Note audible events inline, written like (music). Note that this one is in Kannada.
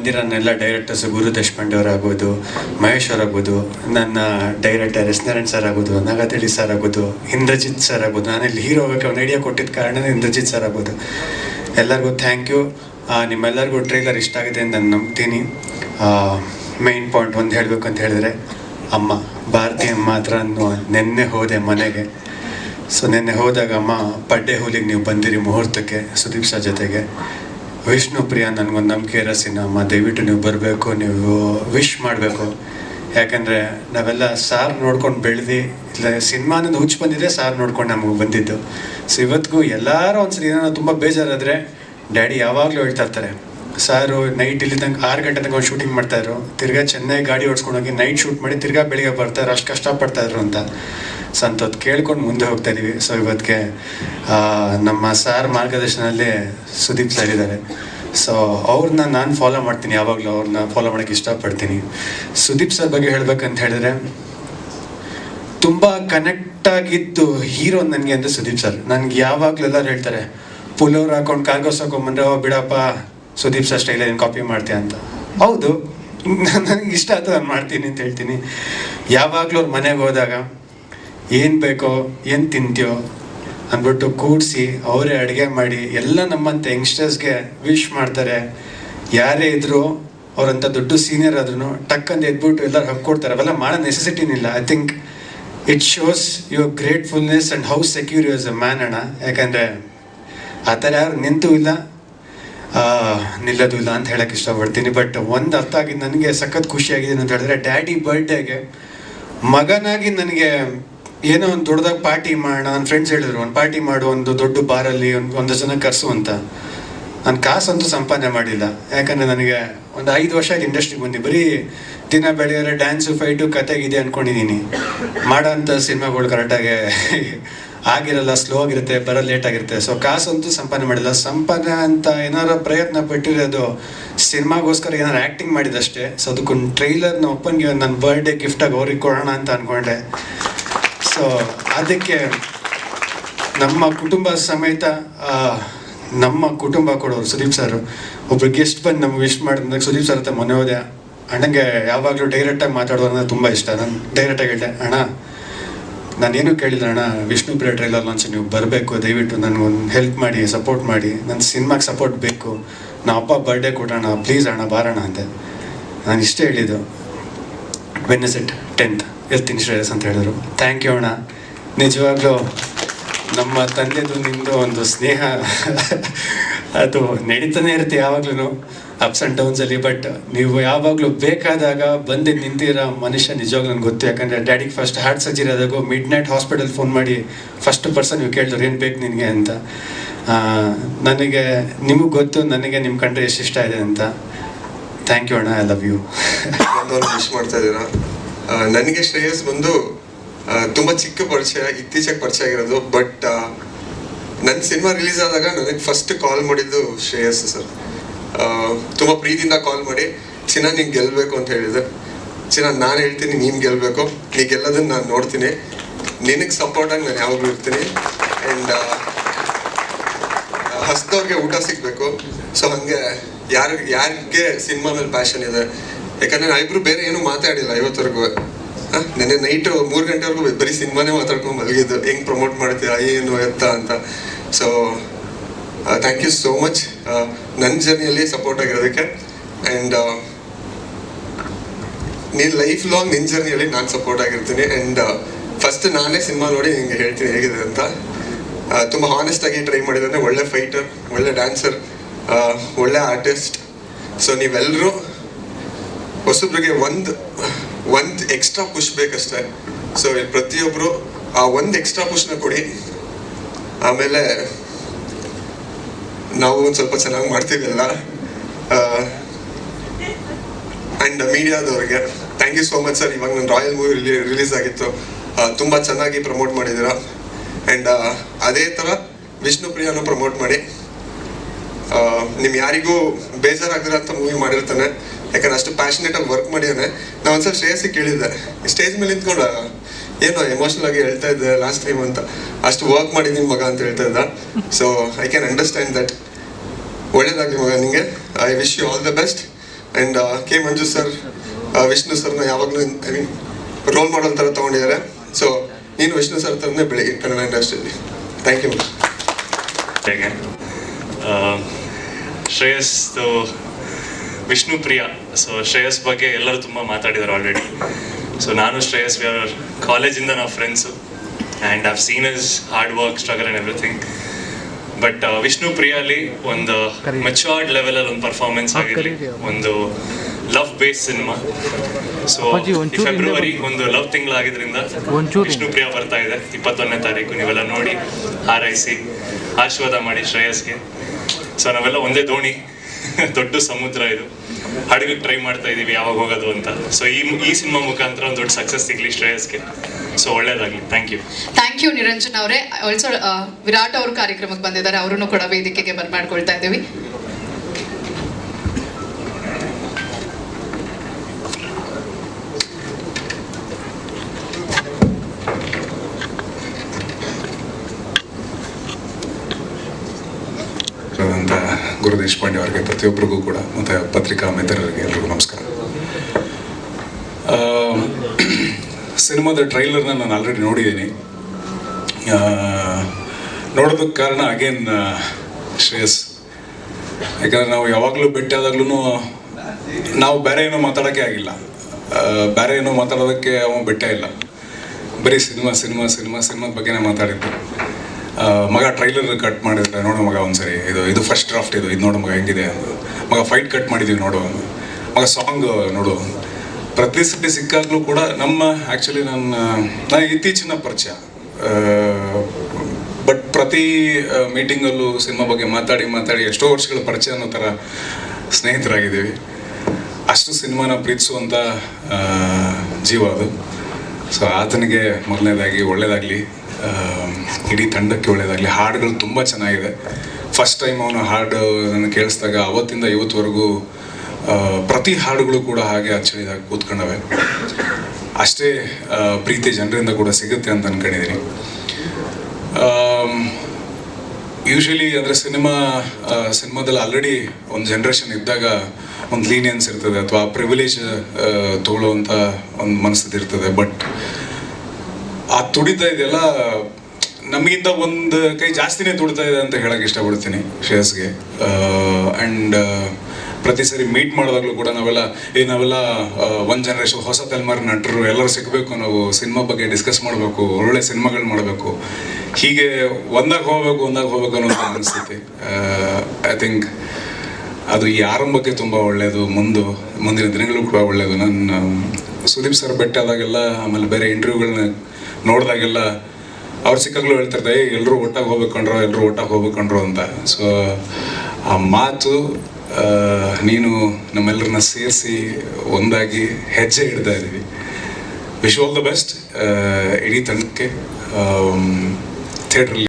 ಬಂದಿರೋನೆಲ್ಲ ಡೈರೆಕ್ಟರ್ಸ್ ಗುರು ದೇಶಪಾಂಡೆ ಅವರಾಗ್ಬೋದು ಮಹೇಶ್ ಅವರಾಗ್ಬೋದು ನನ್ನ ಡೈರೆಕ್ಟರ್ ಎಸ್ ನಾರಾಯಣ್ ಸರ್ ಆಗ್ಬೋದು ನಾಗತಳ್ಳಿ ಸರ್ ಆಗ್ಬೋದು ಇಂದ್ರಜಿತ್ ಸರ್ ಆಗ್ಬೋದು ನಾನು ಇಲ್ಲಿ ಹೀರೋ ಹೋಗಕ್ಕೆ ಅವ್ನು ಐಡಿಯಾ ಕೊಟ್ಟಿದ್ದ ಕಾರಣ ಇಂದ್ರಜಿತ್ ಸರ್ ಆಗ್ಬೋದು ಎಲ್ಲರಿಗೂ ಥ್ಯಾಂಕ್ ಯು ನಿಮ್ಮೆಲ್ಲರಿಗೂ ಟ್ರೈಲರ್ ಇಷ್ಟ ಆಗಿದೆ ಅಂತ ನಾನು ನಂಬ್ತೀನಿ. ಮೇನ್ ಪಾಯಿಂಟ್ ಒಂದು ಹೇಳಬೇಕು ಅಂತ ಹೇಳಿದ್ರೆ, ಅಮ್ಮ ಭಾರತಿ ಅಮ್ಮ ಹತ್ರ ನಿನ್ನೆ ಹೋದೆ ಮನೆಗೆ. ಸೊ, ನೆನ್ನೆ ಹೋದಾಗ ಅಮ್ಮ, ಪಡ್ಡೆ ಹೋಲಿಗೆ ನೀವು ಬಂದಿರಿ ಮುಹೂರ್ತಕ್ಕೆ ಸುದೀಪ್ ಸರ್ ಜೊತೆಗೆ. ವಿಷ್ಣು ಪ್ರಿಯ, ನನಗೊಂದು ನಂಬಿಕೆ ಇರೋ ಸಿನಿಮಾ, ದಯವಿಟ್ಟು ನೀವು ಬರಬೇಕು, ನೀವು ವಿಶ್ ಮಾಡಬೇಕು. ಯಾಕಂದರೆ ನಾವೆಲ್ಲ ಸಾರ್ ನೋಡ್ಕೊಂಡು ಬೆಳೆದು, ಇಲ್ಲ, ಸಿನಿಮಾನದು ಹುಚ್ಚು ಬಂದಿದೆ ಸಾರ್ ನೋಡ್ಕೊಂಡು ನಮಗೆ ಬಂದಿದ್ದು. ಸೊ ಇವತ್ತಿಗೂ ಎಲ್ಲರೂ ಒಂದ್ಸರಿ ಏನೋ ತುಂಬ ಬೇಜಾರಾದರೆ ಡ್ಯಾಡಿ ಯಾವಾಗಲೂ ಹೇಳ್ತಾ ಇರ್ತಾರೆ, ಸಾರು ನೈಟ್ ಇಲ್ಲಿ ತನಕ ಆರು ಗಂಟೆ ತನಕ ಒಂದು ಶೂಟಿಂಗ್ ಮಾಡ್ತಾಯಿದ್ರು ತಿರ್ಗಾ ಚೆನ್ನೈ ಗಾಡಿ ಓಡಿಸ್ಕೊಂಡೋಗಿ ನೈಟ್ ಶೂಟ್ ಮಾಡಿ ತಿರ್ಗಾ ಬೆಳಿಗ್ಗೆ ಬರ್ತಾರೆ ಅಷ್ಟು ಕಷ್ಟಪಡ್ತಾಯಿದ್ರು ಅಂತ. ಸೊ ಕೇಳ್ಕೊಂಡು ಮುಂದೆ ಹೋಗ್ತಾ ಇದೀವಿ. ಸೊ ಇವತ್ತಿಗೆ ನಮ್ಮ ಸಾರ್ ಮಾರ್ಗದರ್ಶನದಲ್ಲಿ ಸುದೀಪ್ ಸರ್ ಇದ್ದಾರೆ. ಸೊ ಅವ್ರನ್ನ ನಾನು ಫಾಲೋ ಮಾಡ್ತೀನಿ ಯಾವಾಗಲೂ. ಅವ್ರನ್ನ ಫಾಲೋ ಮಾಡೋಕ್ಕೆ ಇಷ್ಟಪಡ್ತೀನಿ. ಸುದೀಪ್ ಸರ್ ಬಗ್ಗೆ ಹೇಳ್ಬೇಕಂತ ಹೇಳಿದ್ರೆ, ತುಂಬ ಕನೆಕ್ಟ್ ಆಗಿದ್ದು ಹೀರೋ ನನಗೆ ಅಂದ್ರೆ ಸುದೀಪ್ ಸರ್ ನನಗೆ ಯಾವಾಗಲೂ ಎಲ್ಲರೂ ಹೇಳ್ತಾರೆ ಪುಲೋರ್ ಹಾಕೊಂಡು ಕಾರ್ಗೋಸ್ ಹಾಕೊಂಡ್ಬಂದ್ರೆ ಓ, ಬಿಡಪ್ಪ, ಸುದೀಪ್ ಸರ್ ಸ್ಟೈಲ್ ಏನು ಕಾಪಿ ಮಾಡ್ತೀಯ ಅಂತ. ಹೌದು. (laughs) ನನಗೆ ಇಷ್ಟ ಆಯ್ತು, ನಾನು ಮಾಡ್ತೀನಿ ಅಂತ ಹೇಳ್ತೀನಿ. ಯಾವಾಗಲೂ ಅವ್ರ ಮನೆಗೆ ಹೋದಾಗ ಏನು ಬೇಕೋ, ಏನು ತಿಂತೀಯೋ ಅಂದ್ಬಿಟ್ಟು ಕೂಡಿಸಿ ಅವರೇ ಅಡುಗೆ ಮಾಡಿ ಎಲ್ಲ ನಮ್ಮಂಥ ಯಂಗ್ಸ್ಟರ್ಸ್ಗೆ ವಿಶ್ ಮಾಡ್ತಾರೆ. ಯಾರೇ ಇದ್ದರೂ ಅವರಂಥ ದೊಡ್ಡ ಸೀನಿಯರ್ ಆದ್ರೂ ಟಕ್ ಅಂತ ಎದ್ಬಿಟ್ಟು ಎಲ್ಲರೂ ಹಕ್ಕೊಡ್ತಾರೆ ಅವೆಲ್ಲ ಮಾಡೋ ನೆಸೆಸಿಟಿನಿಲ್ಲ I think it shows your gratefulness and how secure you's a man ಅಣ್ಣ. ಯಾಕಂದರೆ ಆ ಥರ ಯಾರು ನಿಂತು ಇಲ್ಲ ನಿಲ್ಲೋದು ಇಲ್ಲ ಅಂತ ಹೇಳಕ್ಕೆ ಇಷ್ಟಪಡ್ತೀನಿ. ಬಟ್ ಒಂದು ಅರ್ಥ ಆಗಿದ್ದು ನನಗೆ ಸಖತ್ ಖುಷಿಯಾಗಿದೆ ಅಂತ ಹೇಳಿದ್ರೆ ಡ್ಯಾಡಿ ಬರ್ಡೇಗೆ ಮಗನಾಗಿ ನನಗೆ ಏನೋ ಒಂದು ದೊಡ್ಡದಾಗಿ ಪಾರ್ಟಿ ಮಾಡೋಣ ನನ್ನ ಫ್ರೆಂಡ್ಸ್ ಹೇಳಿದ್ರು, ಒಂದು ಪಾರ್ಟಿ ಮಾಡು, ಒಂದು ದೊಡ್ಡ ಬಾರಲ್ಲಿ ಒಂದು ಒಂದು ಜನ ಕರೆಸು ಅಂತ. ನಾನು ಕಾಸಂತೂ ಸಂಪಾದನೆ ಮಾಡಿಲ್ಲ. ಯಾಕಂದರೆ ನನಗೆ ಒಂದು ಐದು ವರ್ಷ ಆಯ್ತು ಇಂಡಸ್ಟ್ರಿಗೆ ಬಂದು, ಬರೀ ದಿನ ಬೆಳೆಯೋರೆ ಡ್ಯಾನ್ಸು ಫೈಟು ಕತೆಗಿದೆ ಅಂದ್ಕೊಂಡಿದ್ದೀನಿ ಮಾಡೋ ಅಂಥ ಸಿನಿಮಾಗಳು ಕರೆಕ್ಟಾಗಿ (laughs) ಆಗಿರಲ್ಲ ಸ್ಲೋ ಆಗಿರುತ್ತೆ ಬರೋ ಲೇಟ್ ಆಗಿರುತ್ತೆ. ಸೊ ಕಾಸಂತೂ ಸಂಪಾದನೆ ಮಾಡಿಲ್ಲ. ಸಂಪಾದನೆ ಅಂತ ಏನಾರ ಪ್ರಯತ್ನ ಪಟ್ಟಿರೋದು ಸಿನಿಮಾಗೋಸ್ಕರ ಏನಾರು ಆ್ಯಕ್ಟಿಂಗ್ ಮಾಡಿದಷ್ಟೇ. ಸೊ ಅದಕ್ಕೊಂದು ಟ್ರೈಲರ್ನ ಒಪ್ಪನ್ಗೆ ನನ್ನ ಬರ್ಡೇ ಗಿಫ್ಟಾಗಿ ಅವ್ರಿಗೆ ಕೊಡೋಣ ಅಂತ ಅಂದ್ಕೊಂಡೆ ಸೊ ಅದಕ್ಕೆ ನಮ್ಮ ಕುಟುಂಬ ಸಮೇತ ನಮ್ಮ ಕುಟುಂಬ ಕೊಡೋರು ಸುದೀಪ್ ಸರ್, ಒಬ್ರು ಗೆಸ್ಟ್ ಬಂದು ನಮ್ಗೆ ವಿಶ್ ಮಾಡಿದಾಗ ಸುದೀಪ್ ಸರ್ ಹತ್ರ ಹೋದೆ. ಅಣ್ಣಂಗೆ ಯಾವಾಗಲೂ ಡೈರೆಕ್ಟಾಗಿ ಮಾತಾಡೋದು ಅಂದರೆ ತುಂಬ ಇಷ್ಟ. ನಾನು ಡೈರೆಕ್ಟಾಗಿ ಹೇಳಿದೆ, ಅಣ್ಣ ನಾನೇನು ಕೇಳಿಲ್ಲ ಅಣ್ಣ, ವಿಷ್ಣು ಪ್ರಿಯ ಟ್ರೈಲರ್ ಲಾಂಚ್ ನೀವು ಬರಬೇಕು, ದಯವಿಟ್ಟು ನನಗೊಂದು ಹೆಲ್ಪ್ ಮಾಡಿ ಸಪೋರ್ಟ್ ಮಾಡಿ ನನ್ನ ಸಿನಿಮಾಗೆ ಸಪೋರ್ಟ್ ಬೇಕು. ನಾ ಅಪ್ಪ ಬರ್ಡೇ ಕೊಡೋಣ ಪ್ಲೀಸ್ ಅಣ್ಣ ಬಾರೋಣ ಅಂತೆ ನಾನು ಇಷ್ಟೇ ಹೇಳಿದ್ದು. ವೆನ್ನೆಸೆಟ್ ಟೆಂತ್ ಇರ್ತೀನಿ ಶ್ರೇಯಸ್ ಅಂತ ಹೇಳಿದ್ರು. ಥ್ಯಾಂಕ್ ಯು ಅಣ್ಣ. ನಿಜವಾಗ್ಲೂ ನಮ್ಮ ತಂದೆದು ನಿಮ್ಮದು ಒಂದು ಸ್ನೇಹ. ಅದು ನಡೀತಾನೆ ಇರುತ್ತೆ ಯಾವಾಗ್ಲೂ ಅಪ್ಸ್ ಆ್ಯಂಡ್ ಡೌನ್ಸಲ್ಲಿ ಬಟ್ ನೀವು ಯಾವಾಗಲೂ ಬೇಕಾದಾಗ ಬಂದು ನಿಂತಿರೋ ಮನುಷ್ಯ ನಿಜವಾಗ್ಲೂ ನನಗೆ ಗೊತ್ತು. ಯಾಕಂದರೆ ಡ್ಯಾಡಿಗೆ ಫಸ್ಟ್ ಹಾರ್ಟ್ ಸರ್ಜರಿ ಆದಾಗ ಮಿಡ್ ನೈಟ್ ಹಾಸ್ಪಿಟಲ್ ಫೋನ್ ಮಾಡಿ ಫಸ್ಟ್ ಪರ್ಸನ್ ನೀವು ಕೇಳಿದ್ರು, ಏನು ಬೇಕು ನಿನಗೆ? ಅಂತ. ನನಗೆ, ನಿಮಗೆ ಗೊತ್ತು, ನನಗೆ ನಿಮ್ಮ ಕಂಡ್ರೆ ಎಷ್ಟು ಇಷ್ಟ ಇದೆ ಅಂತ. ಥ್ಯಾಂಕ್ ಯು ಅಣ್ಣ ಐ ಲವ್ ಯು ವಿಶ್ ಮಾಡ್ತಾ ಇದ್ದೀರಾ? ನನಗೆ ಶ್ರೇಯಸ್ ಬಂದು ತುಂಬ ಚಿಕ್ಕ ಪರಿಚಯ, ಇತ್ತೀಚೆಗೆ ಪರಿಚಯ ಆಗಿರೋದು ಬಟ್ ನನ್ನ ಸಿನಿಮಾ ರಿಲೀಸ್ ಆದಾಗ ನನಗೆ ಫಸ್ಟ್ ಕಾಲ್ ಮಾಡಿದ್ದು ಶ್ರೇಯಸ್ ಸರ್. ತುಂಬ ಪ್ರೀತಿಯಿಂದ ಕಾಲ್ ಮಾಡಿ, ಚಿನ್ನ, ನೀನು ಗೆಲ್ಲಬೇಕು ಅಂತ ಹೇಳಿದೆ. ಚಿನ್ನ, ನಾನು ಹೇಳ್ತೀನಿ, ನೀನು ಗೆಲ್ಲಬೇಕು ನೀ ಗೆಲ್ಲೋದನ್ನ ನಾನು ನೋಡ್ತೀನಿ. ನಿನಗೆ ಸಪೋರ್ಟಾಗಿ ನಾನು ಯಾವಾಗಲೂ ಇರ್ತೀನಿ. ಆ್ಯಂಡ್ ಹಸ್ದವ್ರಿಗೆ ಊಟ ಸಿಗಬೇಕು. ಸೊ ಹಂಗೆ, ಯಾರಿಗೆ ಯಾರಿಗೆ ಸಿನಿಮಾ ಮೇಲೆ ಪ್ಯಾಷನ್ ಇದೆ ಯಾಕಂದ್ರೆ ನಾವಿಬ್ರು ಬೇರೆ ಏನು ಮಾತಾಡಿಲ್ಲ ಇವತ್ತವರೆಗೂ ನಿನ್ನೆ ನೈಟ್ ಮೂರು ಗಂಟೆವರೆಗೂ ಬರೀ ಸಿನಿಮಾನೇ ಮಾತಾಡ್ಕೊಂಡು ಮಲಗಿದ್ದು ಹೆಂಗ್ ಪ್ರಮೋಟ್ ಮಾಡ್ತೀರಾ ಏನು ಎತ್ತ ಅಂತ. So thank you so much ನನ್ನ ಜರ್ನಿಯಲ್ಲಿ ಸಪೋರ್ಟ್ ಆಗಿರೋದಕ್ಕೆ. ಆ್ಯಂಡ್ ನೀನು ಲೈಫ್ ಲಾಂಗ್ ನಿನ್ನ ಜರ್ನಿಯಲ್ಲಿ ನಾನು ಸಪೋರ್ಟ್ ಆಗಿರ್ತೀನಿ. ಆ್ಯಂಡ್ ಫಸ್ಟ್ ನಾನೇ ಸಿನಿಮಾ ನೋಡಿ ನಿಮಗೆ ಹೇಳ್ತೀನಿ ಹೇಗಿದೆ ಅಂತ. ಆ, ತುಂಬ ಆಗಿ ಟ್ರೈ ಮಾಡಿದ್ರೆ ಒಳ್ಳೆ ಫೈಟರ್ ಒಳ್ಳೆ ಡ್ಯಾನ್ಸರ್ ಒಳ್ಳೆ ಆರ್ಟಿಸ್ಟ್ ಸೊ ನೀವೆಲ್ಲರೂ ಹೊಸಬ್ರಿಗೆ ಒಂದು ಒಂದು ಎಕ್ಸ್ಟ್ರಾ ಪುಷ್ ಬೇಕಷ್ಟೇ. ಸೊ ಪ್ರತಿಯೊಬ್ಬರು ಆ ಒಂದು ಎಕ್ಸ್ಟ್ರಾ ಪುಷ್ನ ಕೊಡಿ. ಆಮೇಲೆ ನಾವು ಒಂದು ಸ್ವಲ್ಪ ಚೆನ್ನಾಗಿ ಮಾಡ್ತೀವಿ and and ಮೀಡಿಯಾದವ್ರಿಗೆ thank you so much sir ಇವಾಗ ನನ್ನ ರಾಯಲ್ ಮೂವಿ ರಿಲೀಸ್ ಆಗಿತ್ತು. ತುಂಬ ಚೆನ್ನಾಗಿ ಪ್ರಮೋಟ್ ಮಾಡಿದ್ದೀರಾ. ಆ್ಯಂಡ್ ಅದೇ ಥರ ವಿಷ್ಣು ಪ್ರಿಯಾನು ಪ್ರಮೋಟ್ ಮಾಡಿ. ನಿಮ್ ಯಾರಿಗೂ ಬೇಜಾರಾಗ್ದಿರ ಅಂತ ಮೂವಿ ಮಾಡಿರ್ತಾನೆ. ಯಾಕಂದ್ರೆ ಅಷ್ಟು ಪ್ಯಾಷನೇಟ್ ಆಗಿ ವರ್ಕ್ ಮಾಡಿದಾನೆ. ನಾ ಒಂದ್ಸಲ ಶ್ರೇಯಸ್ ಕೇಳಿದ್ದೆ. ಸ್ಟೇಜ್ ಮೇಲೆ ನಿಂತ್ಕೊಂಡ ಏನೋ ಎಮೋಷನಲ್ ಆಗಿ ಹೇಳ್ತಾ ಇದ್ದೆ ಲಾಸ್ಟ್ ಟೈಮ್ ಅಂತ. ಅಷ್ಟು ವರ್ಕ್ ಮಾಡಿದ್ದೀನಿ ಮಗ ಅಂತ ಹೇಳ್ತಾ ಇದ್ದ. So I can understand that ಒಳ್ಳೇದಾಗಲಿ ಮಗ ನಿಂಗೆ. I wish you all the best and K Manju sir Vishnu ಸರ್ನ ಯಾವಾಗಲೂ ಐ ಮೀನ್ ರೋಲ್ ಮಾಡಲ್ ಥರ ತೊಗೊಂಡಿದ್ದಾರೆ. ಸೊ ನೀನು ವಿಷ್ಣು ಸರ್ ಥರನೇ ಬೆಳಿಗ್ಗೆ ಕನ್ನಡ ಇಂಡಸ್ಟ್ರಿಯಲ್ಲಿ ಥ್ಯಾಂಕ್ ಯು ಹೇಗೆ? ಶ್ರೇಯಸ್ ವಿಷ್ಣು ಪ್ರಿಯ. ಸೊ ಶ್ರೇಯಸ್ ಬಗ್ಗೆ ಎಲ್ಲರೂ ತುಂಬ ಮಾತಾಡಿದ್ದಾರೆ ಆಲ್ರೆಡಿ ಸೊ ನಾನು ಶ್ರೇಯಸ್ ವಿ ಆರ್ ಕಾಲೇಜಿಂದ ನಾವು friends and I've seen is hard work struggle and everything but Vishnu ಪ್ರಿಯಲ್ಲಿ ಒಂದು ಮೆಚೂರ್ಡ್ ಲೆವೆಲಲ್ಲಿ ಒಂದು ಪರ್ಫಾರ್ಮೆನ್ಸ್ ಆಗಿರಲಿ. ಒಂದು love base cinema so February ಒಂದು ಲವ್ ತಿಂಗಳಾಗಿದ್ದರಿಂದ ವಿಷ್ಣು ಪ್ರಿಯ ಬರ್ತಾ ಇದೆ. ಇಪ್ಪತ್ತೊಂದನೇ ತಾರೀಕು ನೀವೆಲ್ಲ ನೋಡಿ ಹಾರೈಸಿ ಆಶೀರ್ವಾದ ಮಾಡಿ ಶ್ರೇಯಸ್ಗೆ. ಸೊ ನಾವೆಲ್ಲ ಒಂದೇ ದೋಣಿ. ದೊಡ್ಡ ಸಮುದ್ರ ಇದು. ಹಡಗಿಗೆ ಟ್ರೈ ಮಾಡ್ತಾ ಇದೀವಿ, ಯಾವಾಗ ಹೋಗೋದು ಅಂತ. ಸೊ ಈ ಈ ಸಿನಿಮಾ ಮುಖಾಂತರ ಒಂದು ದೊಡ್ಡ ಸಕ್ಸಸ್ ಸಿಗ್ಲಿ ಶ್ರೇಯಸ್ಗೆ. ಸೊ ಒಳ್ಳೇದಾಗ್ಲಿ. Thank you thank you Niranjan ಅವರೇ. ಆಲ್ಸೋ ವಿರಾಟ್ ಅವರು ಕಾರ್ಯಕ್ರಮಕ್ಕೆ ಬಂದಿದ್ದಾರೆ. ಅವರನ್ನು ಕೂಡ ವೇದಿಕೆಗೆ ಬರ್ಮಾಡ್ಕೊಳ್ತಾ ಇದ್ದೀವಿ ಅಂತ ಗುರು ದೇಶಪಾಂಡೆ ಅವರಿಗೆ, ಪ್ರತಿಯೊಬ್ಬರಿಗೂ ಕೂಡ, ಮತ್ತು ಪತ್ರಿಕಾ ಮಿತ್ರರಿಗೆ ಎಲ್ರಿಗೂ ನಮಸ್ಕಾರ. ಸಿನಿಮಾದ ಟ್ರೈಲರ್ನ ನಾನು ಆಲ್ರೆಡಿ ನೋಡಿದ್ದೀನಿ. ನೋಡೋದಕ್ಕೆ ಕಾರಣ ಅಗೇನ್ ಶ್ರೇಯಸ್. ಯಾಕಂದರೆ ನಾವು ಯಾವಾಗಲೂ ಭೇಟಿ ಆದಾಗ್ಲೂ ನಾವು ಬೇರೆ ಏನೋ ಮಾತಾಡೋಕ್ಕೆ ಆಗಿಲ್ಲ. ಬೇರೆ ಏನೋ ಮಾತಾಡೋದಕ್ಕೆ ಅವನು ಬೆಟ್ಟ ಇಲ್ಲ ಬರೀ ಸಿನಿಮಾ ಸಿನಿಮಾ ಸಿನಿಮಾ, ಸಿನಿಮಾದ ಬಗ್ಗೆನೇ ಮಾತಾಡಿದ್ದು. ಮಗ ಟ್ರೈಲರ್ ಕಟ್ ಮಾಡಿದ್ರೆ ನೋಡು ಮಗ ಒಂದ್ಸರಿ. ಇದು ಇದು ಫಸ್ಟ್ ಡ್ರಾಫ್ಟ್ ಇದು ಇದು ನೋಡು ಮಗ ಹೆಂಗಿದೆ. ಮಗ ಫೈಟ್ ಕಟ್ ಮಾಡಿದ್ದೀವಿ ನೋಡು. ಮಗ ಸಾಂಗ್ ನೋಡು ಪ್ರತಿ ಸತಿ ಸಿಕ್ಕಾಗಲೂ ಕೂಡ ನಮ್ಮ ಆ್ಯಕ್ಚುಲಿ ನನ್ನ ನಾನು ಇತ್ತೀಚಿನ ಪರಿಚಯ. ಬಟ್ ಪ್ರತಿ ಮೀಟಿಂಗಲ್ಲೂ ಸಿನಿಮಾ ಬಗ್ಗೆ ಮಾತಾಡಿ ಮಾತಾಡಿ ಎಷ್ಟೋ ವರ್ಷಗಳ ಪರಿಚಯ ಅನ್ನೋ ಥರ ಸ್ನೇಹಿತರಾಗಿದ್ದೀವಿ. ಅಷ್ಟು ಸಿನಿಮಾನ ಪ್ರೀತಿಸುವಂಥ ಜೀವ ಅದು. ಸೊ ಆತನಿಗೆ ಮೊದಲನೇದಾಗಿ, ಒಳ್ಳೇದಾಗಲಿ. ಇಡೀ ತಂಡಕ್ಕೆ ಒಳ್ಳೇದಾಗಲಿ. ಹಾಡುಗಳು ತುಂಬ ಚೆನ್ನಾಗಿದೆ. ಫಸ್ಟ್ ಟೈಮ್ ಅವನು ಹಾಡು ನನಗೆ ಕೇಳಿಸಿದಾಗ ಅವತ್ತಿಂದ ಇವತ್ತುವರೆಗೂ ಪ್ರತಿ ಹಾಡುಗಳು ಕೂಡ ಹಾಗೆ ಅಚ್ಚಳಿದಾಗ ಕೂತ್ಕೊಂಡವೆ. ಅಷ್ಟೇ ಪ್ರೀತಿ ಜನರಿಂದ ಕೂಡ ಸಿಗುತ್ತೆ ಅಂತ ಅನ್ಕೊಂಡಿದ್ದೀನಿ ಯೂಶಲಿ ಅಂದರೆ ಸಿನಿಮಾ ಸಿನಿಮಾದಲ್ಲಿ ಆಲ್ರೆಡಿ ಒಂದು ಜನ್ರೇಷನ್ ಇದ್ದಾಗ ಒಂದು ಲೀನಿಯನ್ಸ್ ಇರ್ತದೆ ಅಥವಾ ಪ್ರಿವಿಲೇಜ್ ತಗೊಳ್ಳುವಂಥ ಒಂದು ಮನಸ್ಥಿತಿ ಇರ್ತದೆ. ಬಟ್ ಆ ತುಡಿತ ಇದೆಲ್ಲ ನಮಗಿಂತ ಒಂದು ಕೈ ಜಾಸ್ತಿನೇ ತುಡಿತಾ ಇದೆ ಅಂತ ಹೇಳಕ್ಕೆ ಇಷ್ಟಪಡ್ತೀನಿ ಶ್ರೇಯಸ್ಗೆ. ಆ್ಯಂಡ್ ಪ್ರತಿ ಸರಿ ಮೀಟ್ ಮಾಡಿದಾಗಲೂ ಕೂಡ ನಾವೆಲ್ಲ, ಏ, ನಾವೆಲ್ಲ ಒಂದು ಜನರೇಷನ್ ಹೊಸ ತಲೆಮಾರಿನ ನಟರು, ಎಲ್ಲರೂ ಸಿಗಬೇಕು ನಾವು ಸಿನಿಮಾ ಬಗ್ಗೆ ಡಿಸ್ಕಸ್ ಮಾಡಬೇಕು ಒಳ್ಳೆ ಸಿನಿಮಾಗಳು ಮಾಡಬೇಕು. ಹೀಗೆ ಒಂದಾಗ ಹೋಗಬೇಕು, ಒಂದಾಗ ಹೋಗ್ಬೇಕು ಅನ್ನೋದು ಅನಿಸ್ತೈತಿ. ಐ ಥಿಂಕ್ ಅದು ಈ ಆರಂಭಕ್ಕೆ ತುಂಬ ಒಳ್ಳೆಯದು ಮುಂದು, ಮುಂದಿನ ದಿನಗಳು ಕೂಡ ಒಳ್ಳೆಯದು ನನ್ನ, ಸುದೀಪ್ ಸರ್ ಬೆಟ್ಟ ಆದಾಗೆಲ್ಲ ಆಮೇಲೆ ಬೇರೆ ಇಂಟರ್ವ್ಯೂಗಳನ್ನ ನೋಡಿದಾಗೆಲ್ಲ ಅವ್ರು ಸಿಕ್ಕಾಗ್ಲೂ ಹೇಳ್ತಿರ್ತಾರೆ, ಏ ಎಲ್ಲರೂ ಒಟ್ಟಾಗಿ ಹೋಗ್ಬೇಕಂಡ್ರೋ ಎಲ್ಲರೂ ಒಟ್ಟಾಗಿ ಹೋಗ್ಬೇಕಂಡ್ರು ಅಂತ. ಸೊ ಆ ಮಾತು ನೀನು ನಮ್ಮೆಲ್ಲರನ್ನ ಸೇರಿಸಿ ಒಂದಾಗಿ ಹೆಜ್ಜೆ ಇಡ್ತಾ ಇದ್ದೀವಿ. ವಿಶ್ ಆಲ್ ದ ಬೆಸ್ಟ್ ಇಡೀ ತಂಡಕ್ಕೆ ಥಿಯೇಟ್ರಲ್ಲಿ